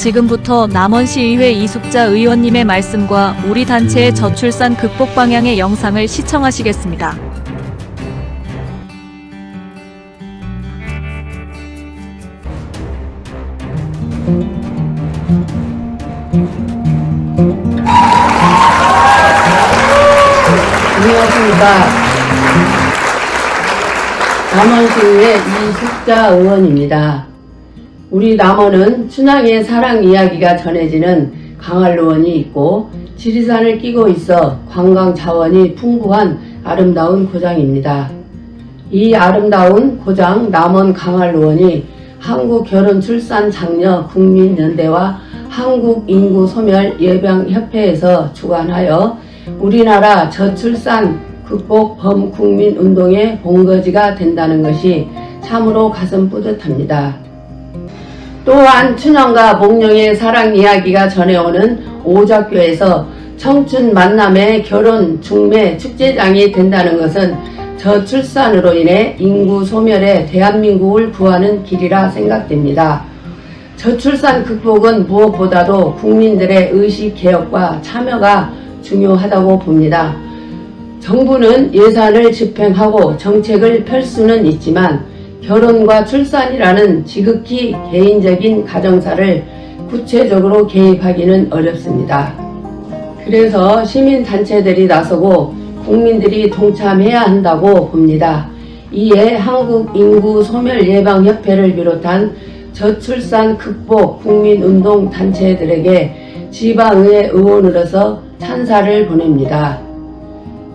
지금부터 남원시의회 이숙자 의원님의 말씀과 우리 단체의 저출산 극복 방향의 영상을 시청하시겠습니다. 안녕하십니까. 남원시의회 이숙자 의원입니다. 우리 남원은 춘향의 사랑 이야기가 전해지는 강활로원이 있고 지리산을 끼고 있어 관광 자원이 풍부한 아름다운 고장입니다. 이 아름다운 고장 남원 강활로원이 한국결혼출산장려 국민연대와 한국인구소멸예방협회에서 주관하여 우리나라 저출산 극복 범국민 운동의 본거지가 된다는 것이 참으로 가슴 뿌듯합니다. 또한 춘향과 목령의 사랑 이야기가 전해오는 오작교에서 청춘 만남의 결혼 중매 축제장이 된다는 것은 저출산으로 인해 인구 소멸에 대한민국을 구하는 길이라 생각됩니다. 저출산 극복은 무엇보다도 국민들의 의식 개혁과 참여가 중요하다고 봅니다. 정부는 예산을 집행하고 정책을 펼 수는 있지만 결혼과 출산이라는 지극히 개인적인 가정사를 구체적으로 개입하기는 어렵습니다. 그래서 시민단체들이 나서고 국민들이 동참해야 한다고 봅니다. 이에 한국인구소멸예방협회를 비롯한 저출산 극복 국민운동 단체들에게 지방의 의원으로서 찬사를 보냅니다.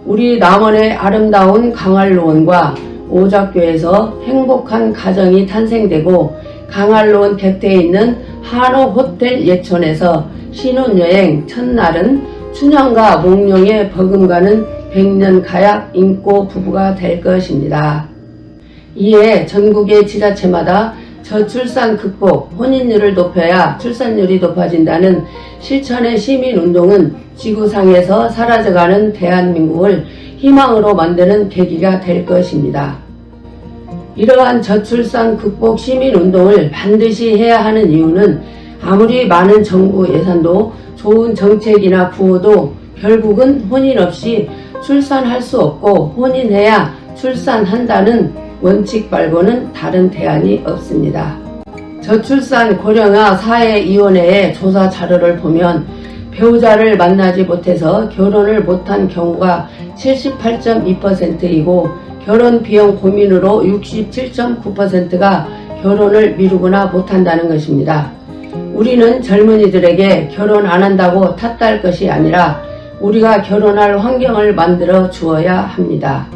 우리 남원의 아름다운 강활로원과 오작교에서 행복한 가정이 탄생되고 강활로원 곁에 있는 한옥 호텔 예촌에서 신혼여행 첫날은 춘향과 몽룡의 버금가는 백년 가약 인꼬 부부가 될 것입니다. 이에 전국의 지자체마다 저출산 극복, 혼인율을 높여야 출산율이 높아진다는 실천의 시민운동은 지구상에서 사라져가는 대한민국을 희망으로 만드는 계기가 될 것입니다. 이러한 저출산 극복 시민운동을 반드시 해야 하는 이유는 아무리 많은 정부 예산도 좋은 정책이나 구호도 결국은 혼인 없이 출산할 수 없고 혼인해야 출산한다는 원칙 말고는 다른 대안이 없습니다. 저출산 고령화 사회위원회의 조사 자료를 보면 배우자를 만나지 못해서 결혼을 못한 경우가 78.2%이고 결혼 비용 고민으로 67.9%가 결혼을 미루거나 못한다는 것입니다. 우리는 젊은이들에게 결혼 안 한다고 탓할 것이 아니라 우리가 결혼할 환경을 만들어 주어야 합니다.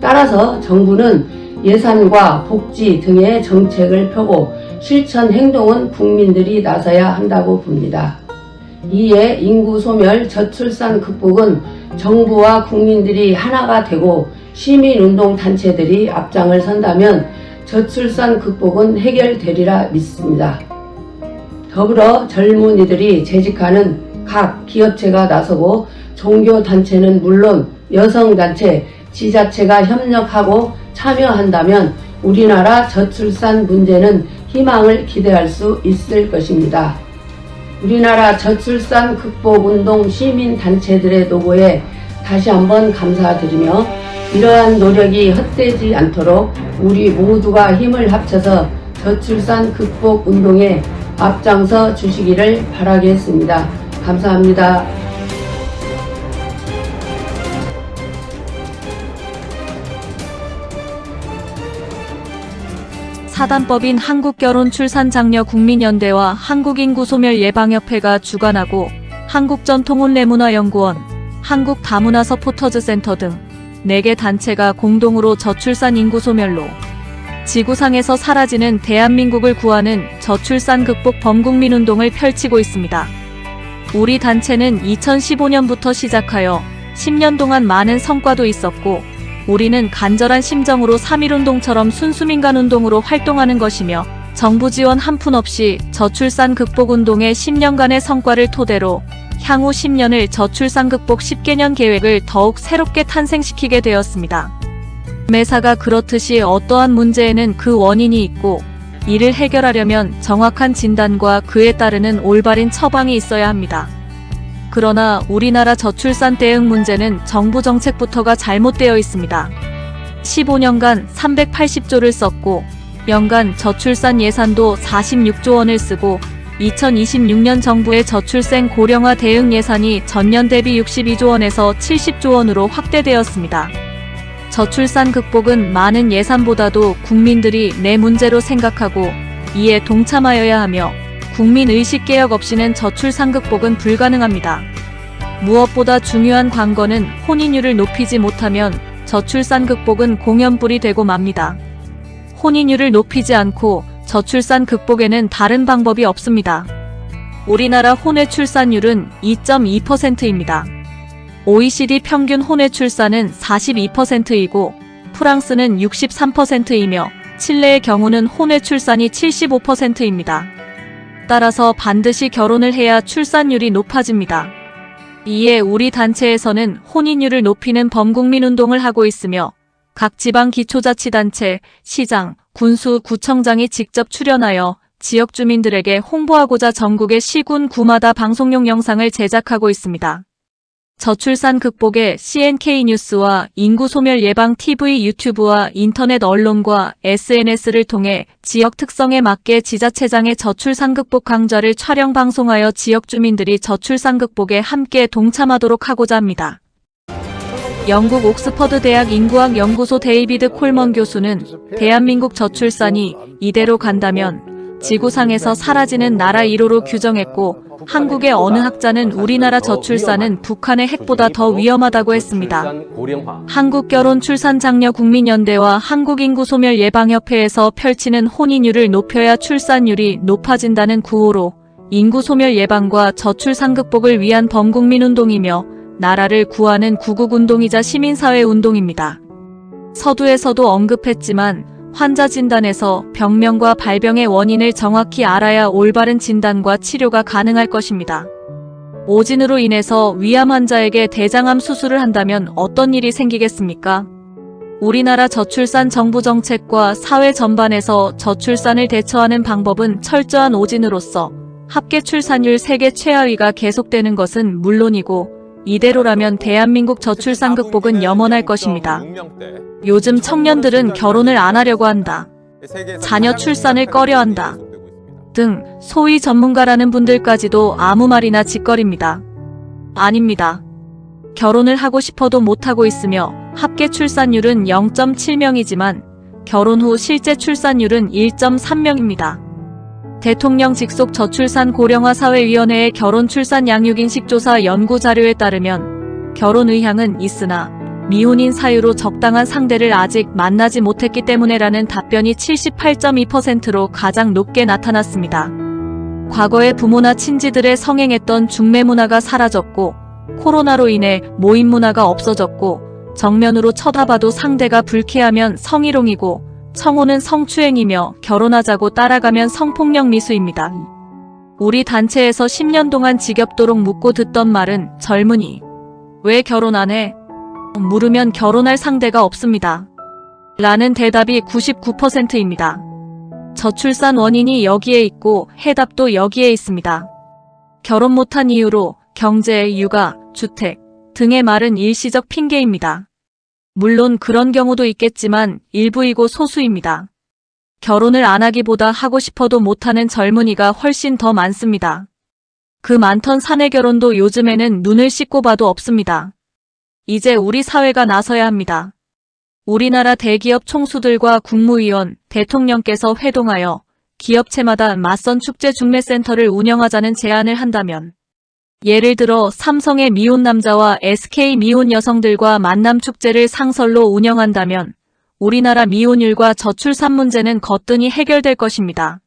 따라서 정부는 예산과 복지 등의 정책을 펴고 실천 행동은 국민들이 나서야 한다고 봅니다. 이에 인구 소멸 저출산 극복은 정부와 국민들이 하나가 되고 시민운동 단체들이 앞장을 선다면 저출산 극복은 해결되리라 믿습니다. 더불어 젊은이들이 재직하는 각 기업체가 나서고 종교단체는 물론 여성단체, 지자체가 협력하고 참여한다면 우리나라 저출산 문제는 희망을 기대할 수 있을 것입니다. 우리나라 저출산 극복운동 시민단체들의 노고에 다시 한번 감사드리며 이러한 노력이 헛되지 않도록 우리 모두가 힘을 합쳐서 저출산 극복 운동에 앞장서 주시기를 바라겠습니다. 감사합니다. 사단법인 한국결혼출산장려 국민연대와 한국인구소멸예방협회가 주관하고 한국전통혼례문화연구원, 한국다문화서포터즈센터 등 4개 단체가 공동으로 저출산 인구 소멸로 지구상에서 사라지는 대한민국을 구하는 저출산 극복 범국민 운동을 펼치고 있습니다. 우리 단체는 2015년부터 시작하여 10년 동안 많은 성과도 있었고 우리는 간절한 심정으로 3.1운동처럼 순수민간 운동으로 활동하는 것이며 정부 지원 한 푼 없이 저출산 극복 운동의 10년간의 성과를 토대로 향후 10년을 저출산 극복 10개년 계획을 더욱 새롭게 탄생시키게 되었습니다. 매사가 그렇듯이 어떠한 문제에는 그 원인이 있고 이를 해결하려면 정확한 진단과 그에 따르는 올바른 처방이 있어야 합니다. 그러나 우리나라 저출산 대응 문제는 정부 정책부터가 잘못되어 있습니다. 15년간 380조를 썼고 연간 저출산 예산도 46조 원을 쓰고 2026년 정부의 저출생 고령화 대응 예산이 전년 대비 62조 원에서 70조 원으로 확대되었습니다. 저출산 극복은 많은 예산보다도 국민들이 내 문제로 생각하고 이에 동참하여야 하며 국민 의식 개혁 없이는 저출산 극복은 불가능합니다. 무엇보다 중요한 관건은 혼인율을 높이지 못하면 저출산 극복은 공연불이 되고 맙니다. 혼인율을 높이지 않고 저출산 극복에는 다른 방법이 없습니다. 우리나라 혼외 출산율은 2.2%입니다. OECD 평균 혼외 출산은 42%이고 프랑스는 63%이며 칠레의 경우는 혼외 출산이 75%입니다. 따라서 반드시 결혼을 해야 출산율이 높아집니다. 이에 우리 단체에서는 혼인율을 높이는 범국민 운동을 하고 있으며 각 지방 기초자치단체, 시장, 군수, 구청장이 직접 출연하여 지역 주민들에게 홍보하고자 전국의 시군 구마다 방송용 영상을 제작하고 있습니다. 저출산 극복에 CNK 뉴스와 인구 소멸 예방 TV 유튜브와 인터넷 언론과 SNS를 통해 지역 특성에 맞게 지자체장의 저출산 극복 강좌를 촬영 방송하여 지역 주민들이 저출산 극복에 함께 동참하도록 하고자 합니다. 영국 옥스퍼드 대학 인구학 연구소 데이비드 콜먼 교수는 대한민국 저출산이 이대로 간다면 지구상에서 사라지는 나라 1호로 규정했고 한국의 어느 학자는 우리나라 저출산은 북한의 핵보다 더 위험하다고 했습니다. 한국결혼 출산 장려 국민연대와 한국인구소멸 예방협회에서 펼치는 혼인율을 높여야 출산율이 높아진다는 구호로 인구소멸 예방과 저출산 극복을 위한 범국민 운동이며 나라를 구하는 구국운동이자 시민사회 운동입니다. 서두에서도 언급했지만 환자 진단에서 병명과 발병의 원인을 정확히 알아야 올바른 진단과 치료가 가능할 것입니다. 오진으로 인해서 위암 환자에게 대장암 수술을 한다면 어떤 일이 생기겠습니까? 우리나라 저출산 정부 정책과 사회 전반에서 저출산을 대처하는 방법은 철저한 오진으로서 합계 출산율 세계 최하위가 계속되는 것은 물론이고 이대로라면 대한민국 저출산 극복은 염원할 것입니다. 요즘 청년들은 결혼을 안 하려고 한다. 자녀 출산을 꺼려 한다. 등 소위 전문가라는 분들까지도 아무 말이나 짓거립니다. 아닙니다. 결혼을 하고 싶어도 못하고 있으며 합계 출산율은 0.7명이지만 결혼 후 실제 출산율은 1.3명입니다. 대통령 직속 저출산 고령화 사회위원회의 결혼 출산 양육인식 조사 연구 자료에 따르면 결혼 의향은 있으나 미혼인 사유로 적당한 상대를 아직 만나지 못했기 때문에라는 답변이 78.2%로 가장 높게 나타났습니다. 과거에 부모나 친지들의 성행했던 중매 문화가 사라졌고 코로나로 인해 모임 문화가 없어졌고 정면으로 쳐다봐도 상대가 불쾌하면 성희롱이고 청혼은 성추행이며 결혼하자고 따라가면 성폭력 미수입니다. 우리 단체에서 10년 동안 지겹도록 묻고 듣던 말은 젊은이. 왜 결혼 안 해? 물으면 결혼할 상대가 없습니다. 라는 대답이 99%입니다. 저출산 원인이 여기에 있고 해답도 여기에 있습니다. 결혼 못한 이유로 경제, 육아, 주택 등의 말은 일시적 핑계입니다. 물론 그런 경우도 있겠지만 일부이고 소수입니다. 결혼을 안 하기보다 하고 싶어도 못하는 젊은이가 훨씬 더 많습니다. 그 많던 사내 결혼도 요즘에는 눈을 씻고 봐도 없습니다. 이제 우리 사회가 나서야 합니다. 우리나라 대기업 총수들과 국무위원, 대통령께서 회동하여 기업체마다 맞선 축제 중매센터를 운영하자는 제안을 한다면 예를 들어 삼성의 미혼 남자와 SK 미혼 여성들과 만남 축제를 상설로 운영한다면 우리나라 미혼율과 저출산 문제는 거뜬히 해결될 것입니다.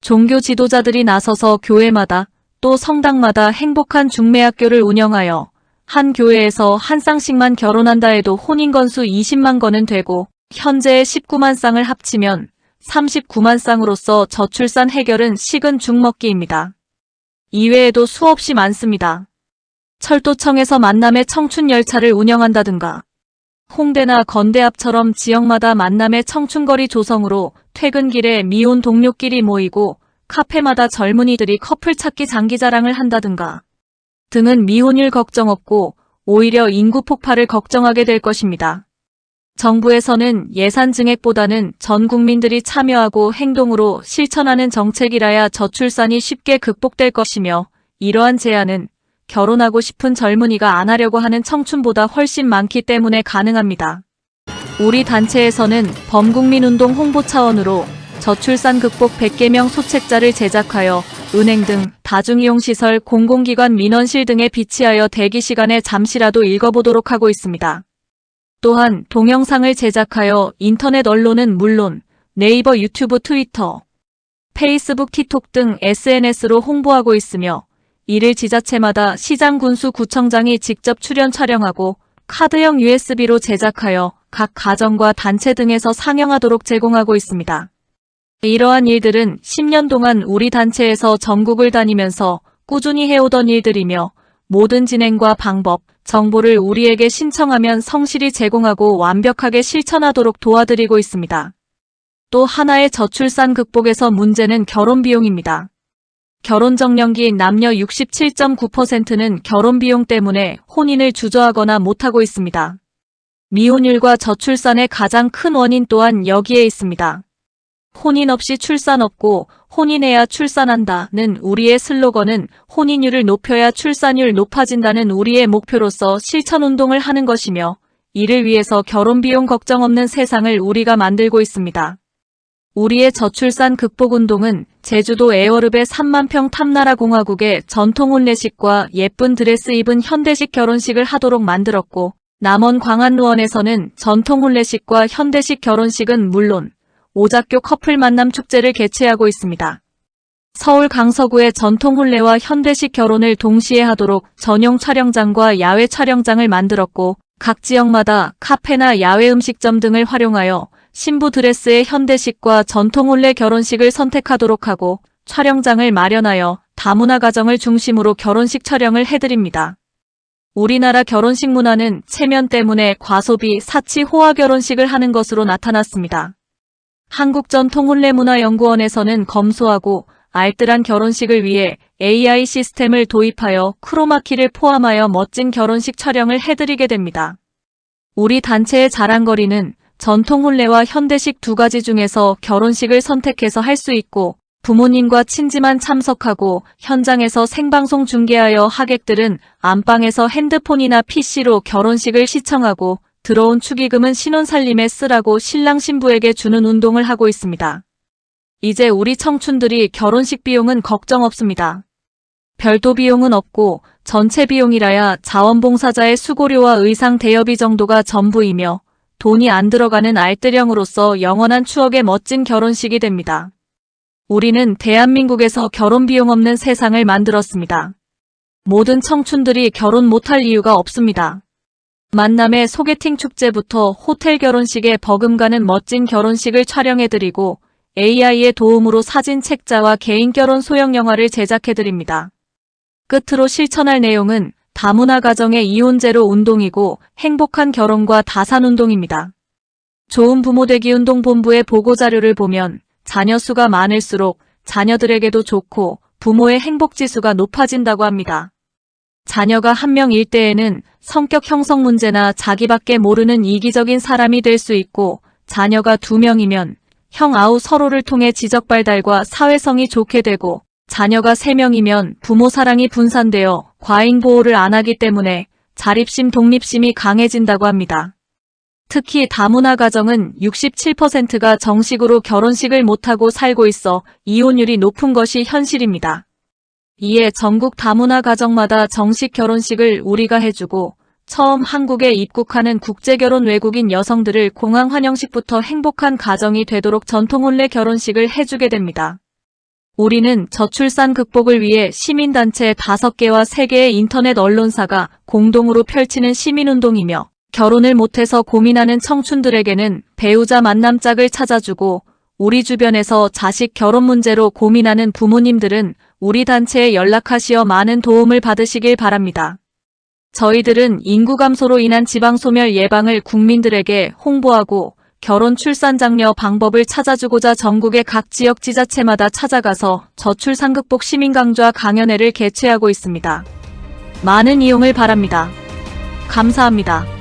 종교 지도자들이 나서서 교회마다 또 성당마다 행복한 중매학교를 운영하여 한 교회에서 한 쌍씩만 결혼한다 해도 혼인 건수 20만 건은 되고 현재의 19만 쌍을 합치면 39만 쌍으로서 저출산 해결은 식은 죽 먹기입니다. 이외에도 수없이 많습니다. 철도청에서 만남의 청춘 열차를 운영한다든가 홍대나 건대 앞처럼 지역마다 만남의 청춘거리 조성으로 퇴근길에 미혼 동료끼리 모이고 카페마다 젊은이들이 커플 찾기 장기자랑을 한다든가 등은 미혼율 걱정 없고 오히려 인구 폭발을 걱정하게 될 것입니다. 정부에서는 예산 증액보다는 전 국민들이 참여하고 행동으로 실천하는 정책이라야 저출산이 쉽게 극복될 것이며 이러한 제안은 결혼하고 싶은 젊은이가 안 하려고 하는 청춘보다 훨씬 많기 때문에 가능합니다. 우리 단체에서는 범국민운동 홍보 차원으로 저출산 극복 100개 명 소책자를 제작하여 은행 등 다중이용시설 공공기관 민원실 등에 비치하여 대기 시간에 잠시라도 읽어보도록 하고 있습니다. 또한 동영상을 제작하여 인터넷 언론은 물론 네이버 유튜브 트위터, 페이스북 틱톡 등 SNS로 홍보하고 있으며 이를 지자체마다 시장 군수 구청장이 직접 출연 촬영하고 카드형 USB로 제작하여 각 가정과 단체 등에서 상영하도록 제공하고 있습니다. 이러한 일들은 10년 동안 우리 단체에서 전국을 다니면서 꾸준히 해오던 일들이며 모든 진행과 방법, 정보를 우리에게 신청하면 성실히 제공하고 완벽하게 실천하도록 도와드리고 있습니다. 또 하나의 저출산 극복에서 문제는 결혼 비용입니다. 결혼 정년기 남녀 67.9%는 결혼 비용 때문에 혼인을 주저하거나 못하고 있습니다. 미혼율과 저출산의 가장 큰 원인 또한 여기에 있습니다. 혼인 없이 출산 없고 혼인해야 출산한다는 우리의 슬로건은 혼인율을 높여야 출산율 높아진다는 우리의 목표로서 실천 운동을 하는 것이며 이를 위해서 결혼 비용 걱정 없는 세상을 우리가 만들고 있습니다. 우리의 저출산 극복 운동은 제주도 에어릅의 3만 평 탐나라 공화국의 전통 혼례식과 예쁜 드레스 입은 현대식 결혼식을 하도록 만들었고 남원 광안루원에서는 전통 혼례식과 현대식 결혼식은 물론 오작교 커플 만남 축제를 개최하고 있습니다. 서울 강서구의 전통 혼례와 현대식 결혼을 동시에 하도록 전용 촬영장과 야외 촬영장을 만들었고 각 지역마다 카페나 야외 음식점 등을 활용하여 신부 드레스의 현대식과 전통 혼례 결혼식을 선택하도록 하고 촬영장을 마련하여 다문화 가정을 중심으로 결혼식 촬영을 해드립니다. 우리나라 결혼식 문화는 체면 때문에 과소비, 사치, 호화 결혼식을 하는 것으로 나타났습니다. 한국전통혼례문화연구원에서는 검소하고 알뜰한 결혼식을 위해 AI 시스템을 도입하여 크로마키를 포함하여 멋진 결혼식 촬영을 해드리게 됩니다. 우리 단체의 자랑거리는 전통 혼례와 현대식 두 가지 중에서 결혼식을 선택해서 할 수 있고 부모님과 친지만 참석하고 현장에서 생방송 중계하여 하객들은 안방에서 핸드폰이나 PC로 결혼식을 시청하고 들어온 축의금은 신혼살림에 쓰라고 신랑 신부에게 주는 운동을 하고 있습니다. 이제 우리 청춘들이 결혼식 비용은 걱정 없습니다. 별도 비용은 없고 전체 비용이라야 자원봉사자의 수고료와 의상 대여비 정도가 전부이며 돈이 안 들어가는 알뜰형으로서 영원한 추억의 멋진 결혼식이 됩니다. 우리는 대한민국에서 결혼 비용 없는 세상을 만들었습니다. 모든 청춘들이 결혼 못할 이유가 없습니다. 만남의 소개팅 축제부터 호텔 결혼식에 버금가는 멋진 결혼식을 촬영해드리고 AI의 도움으로 사진 책자와 개인 결혼 소형 영화를 제작해드립니다. 끝으로 실천할 내용은 다문화 가정의 이혼제로 운동이고 행복한 결혼과 다산 운동입니다. 좋은 부모되기 운동 본부의 보고 자료를 보면 자녀 수가 많을수록 자녀들에게도 좋고 부모의 행복 지수가 높아진다고 합니다. 자녀가 한 명일 때에는 성격 형성 문제나 자기밖에 모르는 이기적인 사람이 될 수 있고 자녀가 두 명이면 형 아우 서로를 통해 지적 발달과 사회성이 좋게 되고 자녀가 세 명이면 부모 사랑이 분산되어 과잉 보호를 안 하기 때문에 자립심 독립심이 강해진다고 합니다. 특히 다문화 가정은 67%가 정식으로 결혼식을 못하고 살고 있어 이혼율이 높은 것이 현실입니다. 이에 전국 다문화 가정마다 정식 결혼식을 우리가 해주고 처음 한국에 입국하는 국제결혼 외국인 여성들을 공항 환영식부터 행복한 가정이 되도록 전통혼례 결혼식을 해주게 됩니다. 우리는 저출산 극복을 위해 시민단체 5개와 3개의 인터넷 언론사가 공동으로 펼치는 시민운동이며 결혼을 못해서 고민하는 청춘들에게는 배우자 만남짝을 찾아주고 우리 주변에서 자식 결혼 문제로 고민하는 부모님들은 우리 단체에 연락하시어 많은 도움을 받으시길 바랍니다. 저희들은 인구 감소로 인한 지방 소멸 예방을 국민들에게 홍보하고 결혼 출산 장려 방법을 찾아주고자 전국의 각 지역 지자체마다 찾아가서 저출산 극복 시민 강좌 강연회를 개최하고 있습니다. 많은 이용을 바랍니다. 감사합니다.